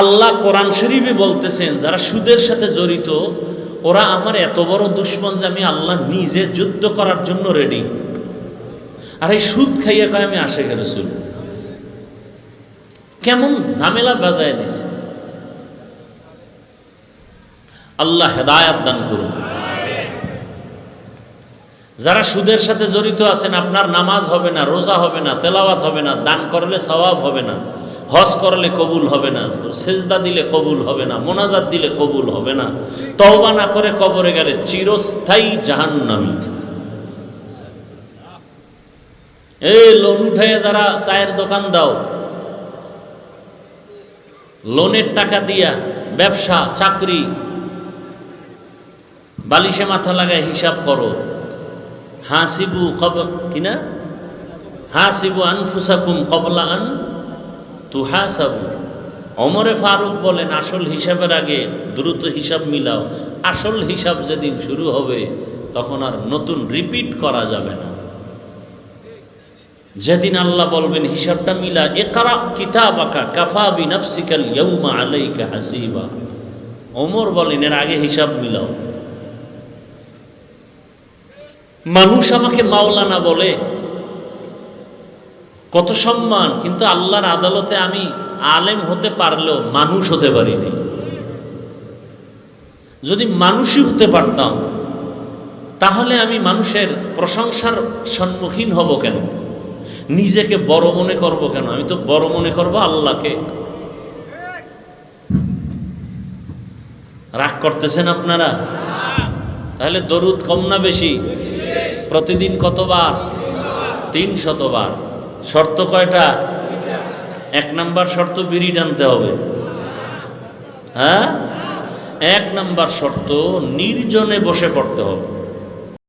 আল্লাহ কোরআন শরীফে বলতেছেন, যারা সুদের সাথে জড়িত, ওরা আমার এত বড় দুশ্মন যে আমি আল্লাহ নিজে যুদ্ধ করার জন্য রেডি আর এই সুদ খাইয়া কয়, আমি আসে রসুল কেমন ঝামেলা বাজায় দিছে। আল্লাহ হেদায়াত দান করুন। যারা সুদের সাথে জড়িত আছেন, আপনার নামাজ হবে না, রোজা হবে না, তেলাওয়াত হবে না, দান করলে স্বভাব হবে না। হজ করলে কবুল হবে না, সেজদা দিলে কবুল হবে না, মোনাজাত দিলে কবুল হবে না, তওবা না করে কবরে গেলে চিরস্থায়ী জাহান্নামী। এই লোন উঠাইয়া যারা চায়ের দোকান দাও, লোনের টাকা দিয়া ব্যবসা, চাকরি, বালিশে মাথা লাগায় হিসাব করো। হাসিবু কব কিনা? হাসিবু আনফুসাকুম কবলা আন তুহাসাবু। অমরে ফারুক বলেন, আসল হিসাবের আগে দ্রুত হিসাব মিলাও। আসল হিসাব যেদিন শুরু হবে, তখন আর নতুন রিপিট করা যাবে না। যেদিন আল্লাহ বলবেন, হিসাবটা মিলা একারা কিতাব আঁকা কাফা বিনাফসিকাল ইয়ৌমা আলাইকা হাসিবা। ওমর বলেন, এর আগে হিসাব মিলাও। মানুষ আমাকে মাওলানা বলে কত সম্মান, কিন্তু আল্লাহর আদালতে আমি আলেম হতে পারলেও মানুষ হতে পারিনি। যদি মানুষই হতে পারতাম, তাহলে আমি মানুষের প্রশংসার সম্মুখীন হব কেন? নিজেকে বড় মনে করব কেন? আমি তো বড় মনে করব আল্লাহকে। রাগ করতেছেন আপনারা? তাহলে দরুদ কম না বেশি? প্রতিদিন কতবার? তিন শতবার শর্ত কয়টা? এক নাম্বার শর্ত বিড়ি আনতে হবে। হ্যাঁ? এক নাম্বার শর্ত, নির্জনে বসে পড়তে হবে।